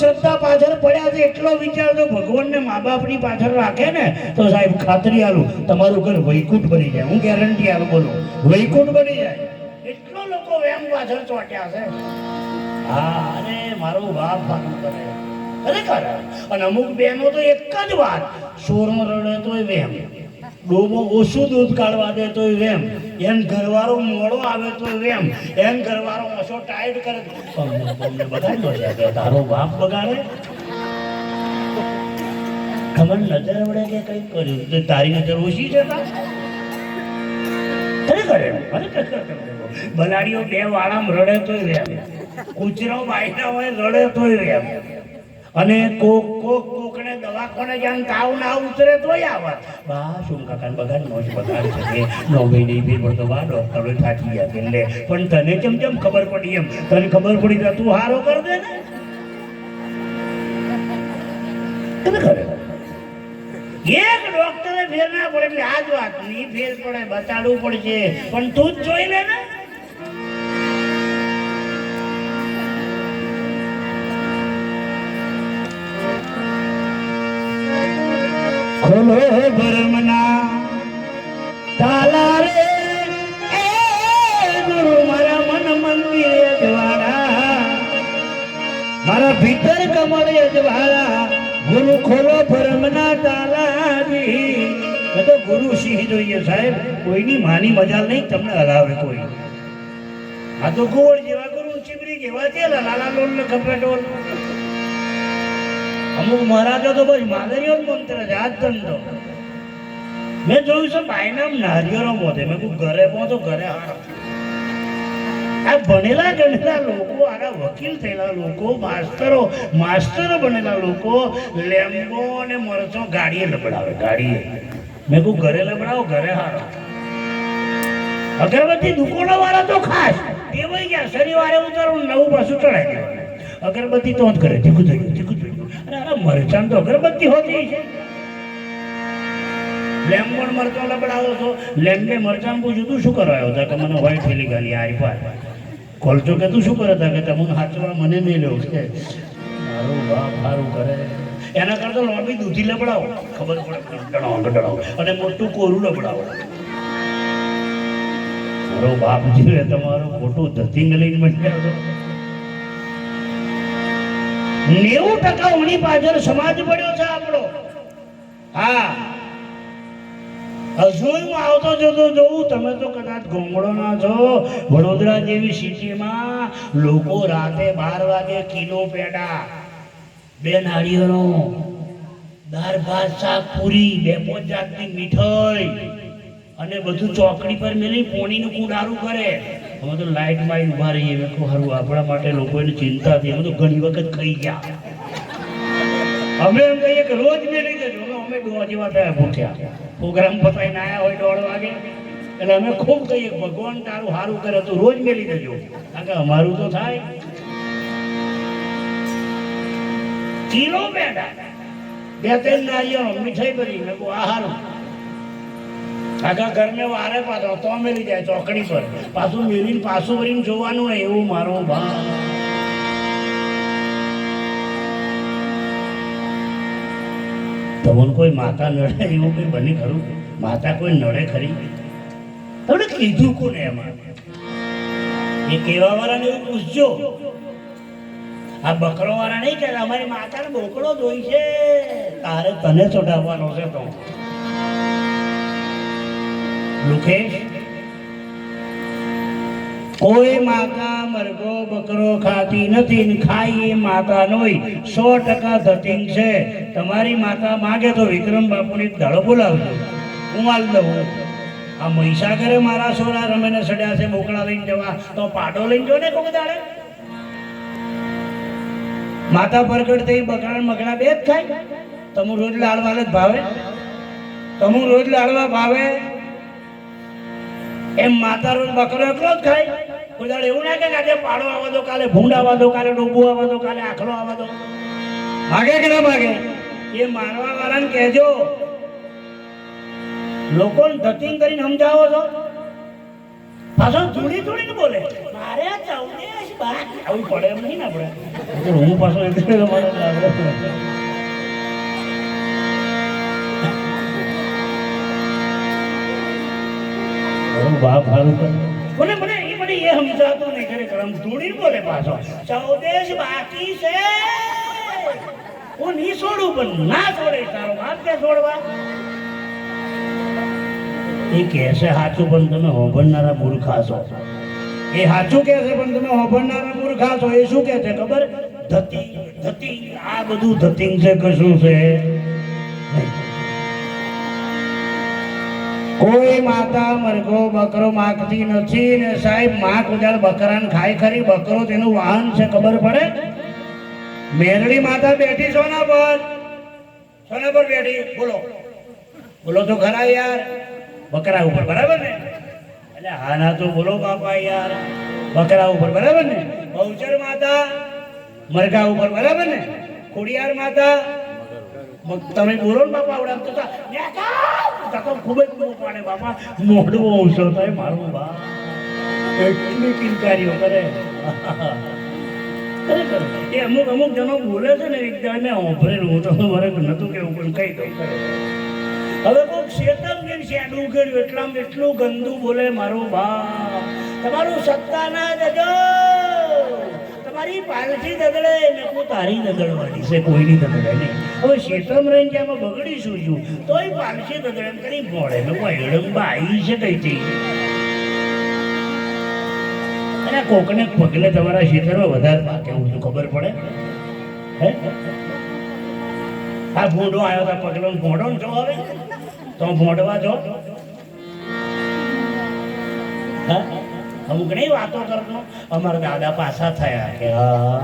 શ્રદ્ધા પાછળ પડ્યા છે, એટલો વિચાર જો ભગવાનને મા બાપની પાછળ રાખે ને, તો સાહેબ ખાતરી આલું, તમારું ઘર વૈકુંઠ બની જાય. હું ગેરંટી આલું બોલો, વૈકુંઠ બની જાય. એટલો લોકો વેમ પાછળ ચોટ્યા છે. હા, અને મારો બાપ બાપ કરે. ખરેખર? અને અમુક બહેનો તો એક જ વાત સોરમ રડે તોય વેમ. ડોબો ઓછું દૂધ કાઢવા દે તો વેમ એમ ઘરવાળો મોડો આવે તો વેમ એમ ઘરવાળો ઓછો ટાઈટ કરે તમને તારો બાપ બગાડે? ખબર નજર વડે કે કઈ કર્યું. તો તારી નજર ઓછી છે બલાડીઓ બે વાળામ રડે તોય રેમ. કૂચરો બાયના હોય રડે તોય રેમ. અને કોક કોક કોકને દવાખાને જાન તાવ ના ઉતરે તો આવે. બા, શું કાકા બગાડ મોજ બગાડ છે નો ભાઈ નહીં ભી પડતો બા, ડોક્ટરો થાકી ગયા એટલે. પણ તને કેમ કેમ ખબર પડી એમ, તને ખબર પડી તો તું હારો કર દે ને. તને ખરે એક ડોક્ટરે ફેર ના પડે, એટલે આ જ વાત નહીં ફેર પડે, બતાડવું પડશે. પણ તું જ જોઈ લે ને. ખોલો ભરમના તાલા રે ગુરુ મારા મન મંદિર દ્વારા. મારા ભીતર કમળ દ્વારા. ગુરુ ખોલો ભરમના તાલાજી. તો ગુરુ સિંહ જોઈએ સાહેબ, કોઈની માની મજા નહીં, તમને હલાવે કોઈ. આ તો ગોળ જેવા ગુરુ ચીબરી જેવા છે લાલા લોલ ને ખપેટોલ અમુક મહારાજો તો બસ માદરીઓ જ મંત્ર છે, આ ધંધો. મેં જોયું છે બાયનામ નારિયેળો મોતે મેં કહું ઘરે પહોંચો, ઘરે હારો. આ ભણેલા ગણેલા લોકો, આના વકીલ થયેલા લોકો, માસ્તરો માસ્તરો બનેલા લોકો, લેમ્બો અને મરચો ગાડીએ લબડાવે, ગાડીએ. મેં કહું ઘરે લબડાવો, ઘરે હારો. અગરબત્તી દુકાનો વાળા તો ખાસ. એ ભાઈ ગયા, શનિવારે ઉતારું નવું પાછું ચડાઈ દેવાનું. અગરબત્તી તો જ કરે તીખું થઈ ગયું તીખું થઈ ગયું અરે અરે મરચાં તો અગરબત્તી હોતી છે. લેમ પણ મરચાં લબડાવો છો. ને મરચાં પૂછ્યું તું શું કરવા આવ્યો? હતા કે મને વ્હાઈટ થેલી ગાલી આરી પાર કોલચો કે, તું શું કરે હતા કે, તમને હાચવા મને નહીં લેવું છે. મારું બાપ સારું કરે. એના કરતા લોબી દૂધી લબડાવો. ખબર પડે ગડડાવો ગડડાવો અને મોટું કોરું લબડાવો. મારો બાપ જીવે તમારું ખોટું ધતિંગ લઈને મંડ્યા છો. નેવું ટકા ઉણી પાછળ સમાજ પડ્યો છે આપણો. હા. હજુ હું આવતો જતો જોઉં? તમે તો કદાચ ગોમડોના છો. વડોદરા જેવી સિટીમાં લોકો રાતે બાર વાગે કિલો પેડા, બે નાળિયેરો, દાળ, ભાત, શાક, પૂરી, બે પોચ જાતની મીઠાઈ. અને બધું ચોકડી પર મેલી પોણીનું કુડારું કરે. અમે તો લાઈટમાં ઊભા રહીએ. મેં હારું, આપણા માટે લોકોને ચિંતા થઈ અમે તો ઘણી વખત ખાઈ ગયા. અમે એમ કહીએ કે રોજ મેલી દેજો અમે દોઢ જેવા થયા ભૂખ્યા. પ્રોગ્રામ પતાઈને આયા હોય દોઢ વાગે. એટલે અમે ખૂબ કહીએ, ભગવાન તારું સારું કરે તો રોજ મેલી દેજો કારણ કે અમારું તો થાય. કિલો બેડા. બે ત્રણ નારિયેળ મીઠાઈ ભરી. મેં આ હારું. આખા ઘરને વારે પાછો, તો મેલી જાય ચોકડી પર. પાછું મેલીને પાછું વળીને જોવાનું હોય એવું મારો ભાવ તમને કોઈ માતા નડે એવું કોઈ બની ખરું? માતા કોઈ નડે ખરી? તમને કીધું કોને એમાં? એ કેવા વાળાને એવું પૂછજો. આ બકરો વાળા નહીં કે અમારી માતાને બોકડો જોઈ છે. તારે તને ચોટાવવાનો છે તો. લુકેશ કોઈ માતા મરઘો બકરો ખાતી નથી ને ખાઈ એ માતા નોય. સો ટકા ધતિંગ છે. તમારી માતા માગે તો વિક્રમ બાપુની દળો બોલાવજો. હું હાલ દઉં આ મહીસાગરે મારા સોરા રમેને સડ્યા છે બોકડા લઈને જવા. તો પાડો લઈને જો ને કોક દાડે. માતા પરગટ થઈ બકરા ને મગડા બે જ ખાય. તમું રોજ લાડવા જ ભાવે. તમું રોજ લાડવા ભાવે. એમ માતા રોજ બકરો એકલો જ ખાય. કોઈ એવું ના કે આજે પાડો આવવા દો કાલે ભૂંડ આવવા દો કાલે ડોબુ આવવા દો કાલે આખલો આવવા દો. ભાગે કે ના ભાગે? એ મારવા વાળાને કહેજો. લોકોને ધતિંગ કરીને સમજાવો છો? પાછો થોડી ને બોલે. મારે જવું ચૌદેશ બાકી આવું પડે એમ નહીં ને આપણે? હું પાછો એટલે મારું બાપ કરે. મને મને, એ મને એ સમજાતું નહીં. ખરેખર કરમ ધૂળી બોલે પાછો. ચૌદેશ બાકી છે. હું નહીં છોડું, પણ ના છોડે. તારો બાપ કે છોડવા. એ કહે છે સાચું પણ તમે હોભણનારા મૂર્ખા છો. એ સાચું કહે છે, પણ તમે હોભણનારા મૂર્ખા છો. એ શું કહે છે ખબર? ધતી ધતી, આ બધું ધતિંગ છે, કશું છે? કોઈ માતા મરઘો, બકરો માગતી નથી ને સાહેબમાં કુદાળ બકરાને ખાય ખરી, બકરો તેનું વાહન છે, ખબર પડે? મેરડી માતા બેઠી સોના પર? સોના પર બેઠી? બોલો. બોલો તો ખરા યાર. બકરા ઉપર, બરાબર ને? એટલે હા ના તો બોલો બાપા યાર. બકરા ઉપર, બરાબર ને? બહુચર માતા, મરઘા ઉપર, બરાબર ને? ખોડિયાર માતા તમે બોલો ને બાપા ઉડામ આમ તો ખૂબ જ મોં પાડે બાપા. મોઢું ઊંચો થાય મારું બા એટલી કિલકારીઓ કરે. ખરેખર એ અમુક અમુક જણો બોલે છે ને એકદમ મેં હોંભળેલું હું તો મારે નતું કેવું, પણ કઈ દઉં હવે કોઈક કે શેડું કર્યું એટલામાં એટલું ગંદુ બોલે મારું બા તમારું સત્તા ના જજો તમારી પાલથી દગડે, ને તારી દગડવાની છે, કોઈની દગડે નહીં. હવે શેતમ રહીને કે આમાં બગડીશું છું? તોય પાલથી દગડમ કરી મોડે મેં કોઈ હેડંબા આવી છે થઈ અને કોકને પગલે તમારા શેતરમાં વધારે પાકે, હું શું ખબર પડે? હે? આ ભૂંડો આવ્યો તા પગલો ભોંડો જો હવે. તો ભોંડવા જો. હા? અમુક નહીં વાતો કરતો? અમારા દાદા પાછા થયા કે હા.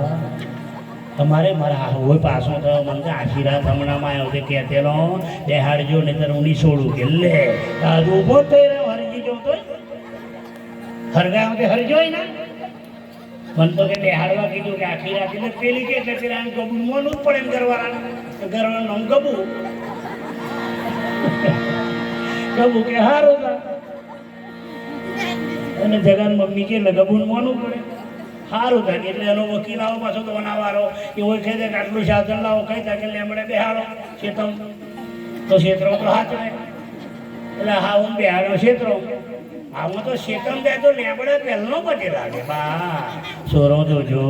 તમારે મારા હોય પાછો થયો મને તો આશીર્વાદ હમણાંમાં આવ્યો તે કહેતેલો દેહાડજો તો હું નહીં છોડું, કે લે. આ તો ઊભો થઈ રહ્યો હરજી જો તો હરગાવ તે હરજોય ના મન તો કે દેહાડવા કીધું કે આખી રાત એટલે પેલી કે આમ ગબું, મોનું જ પડે એમ ઘરવાળાને. ઘરવાળાનું નામ ગબુ. ગબુ કે હારું અને જગાન મમ્મી કે ગબુન મોનું પડે. સારું થાય. એટલે એનો વકીલ આવો પાછો તો બનાવારો એ હોય છે કે આટલું સાધન લાવો કઈ થાય કે લેમડે બેહાડો. શેતમ તો શેત્રો તો હાથ એટલે હા, હું બેહાડ્યો શેત્રો આમાં તો શેતમ જાય તો લેબડે પહેલો બચે લાગે. બા, સોરો જોજો.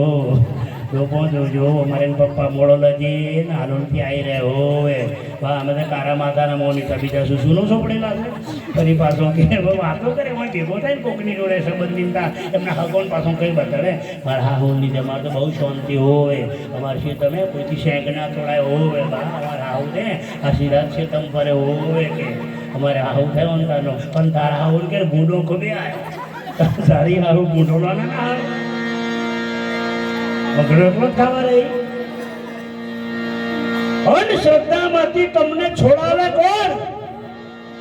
લોકો જોજો અમારે પપ્પા મોડો લજી ને હાલોનથી આવી રહ્યા હોય. બા અમે તો કારા માતાના મોની બીજા શું સૂનું સોપડેલા છે? ફરી પાછો કે વાતો કરે એમાં ભેગો થાય ને કોકની જોડે સંબંધિતા. એમના હકોન પાછો કંઈ બતાડે મારા હા હોલ લીધે અમારે તો બહુ શાંતિ હોય. અમારે છે તમે, કોઈથી શેંક ના તોડાય હોવે બા અમારે આવું ને આશીર્વાદ છે, તમ ફરે હોવે કે. અમારે આવું થયો ને તારનો. પણ તારા આવું કે બૂઢો ખોબે આવ્યો સારી હારું બૂઢો ના જ ખાવા રહી? અંધશ્રદ્ધામાંથી તમને છોડાવે કોણ?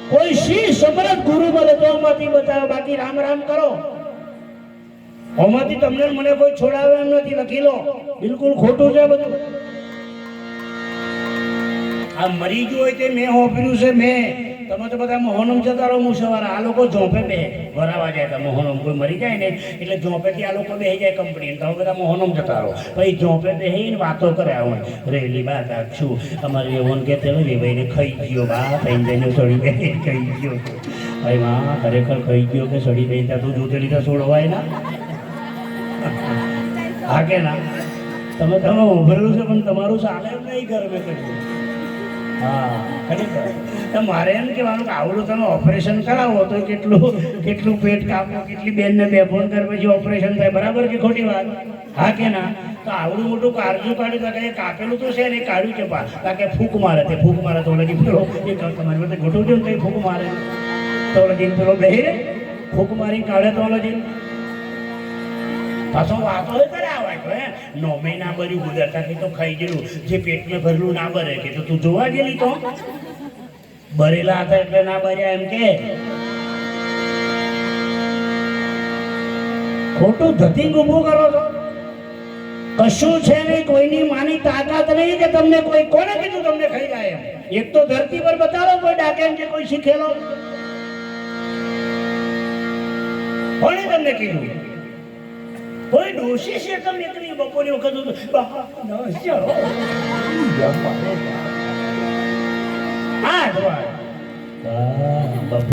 કોઈ શી સમરથ ગુરુ બને તો આમાંથી બતાવે. બાકી રામ રામ કરો. આમાંથી તમને મને કોઈ છોડાવે એમ નથી. લખી લો. બિલકુલ ખોટું છે બધું. આ મરી ગયું હોય તે મેં હોપર્યું છે, મેં. તમે તો બધા મોહનમ જતા રહો મુસવારા આ લોકો ઝોંપે બે ભરાવા જાય તમે મોહનમ કોઈ મરી જાય ને, એટલે ઝોંપેથી આ લોકો બેસી જાય કંપની તમે બધા મોહનમ જતા રહો. પછી ઝોંપે બેસીને વાતો કર્યા હોય રેલી બા છું. અમારે એવોન કે તેલો વેવાઈને ખાઈ ગયો બા થઈ જઈને સડી બે ખાઈ ગયો. ભાઈ, માં, ખરેખર ખાઈ ગયો કે સડી બે ત્યાં તું જોતેલી તો છોડવાય ના? હા કે ના? તમે તમે ઉભરેલું છે, પણ તમારું ચાલે નહીં ગરમે કર્યું. હા મારે એમ કહેવાનું કે આવડું તમે ઓપરેશન કરાવો તો કેટલું કેટલું પેટ કાપો કેટલી બેનને બે ફોન કર પછી ઓપરેશન થાય. બરાબર કે ખોટી વાત? હા કે ના? તો આવડું મોટું કાળજું કાઢ્યું કે કાપેલું તો છે ને કાઢ્યું છે પા કે ફૂંક મારે તે, ફૂંક મારે તો લગી પેલો, એ તમારી પાસે છે ને તો ફૂંક મારે. તો લગી પેલો બે, ફૂંક મારી કાઢે તો લગી પાછો વાતો એ કરે આવે તો હે નોમે ના ભર્યું ગુદરતા કે તો ખાઈ ગયેલું. જે પેટમાં ભરેલું ના ભરે, કે તો તું જોવા ગયેલી તો? ભરેલા હતા એટલે ના ભર્યા એમ કે? ખોટું ધતિંગ ઊભું કરો છો? કશું છે નહીં, કોઈની માની તાકાત નહીં કે તમને કોઈ, કોને કીધું તમને ખાઈ જાય એક તો ધરતી પર બતાવો કોઈ ડાકે કે કોઈ શીખેલો? કોણે તમને કીધું? કોઈ ડોશી છે તમે એકલી બપોરે વખત હતું. બા, ન. હા, બપોર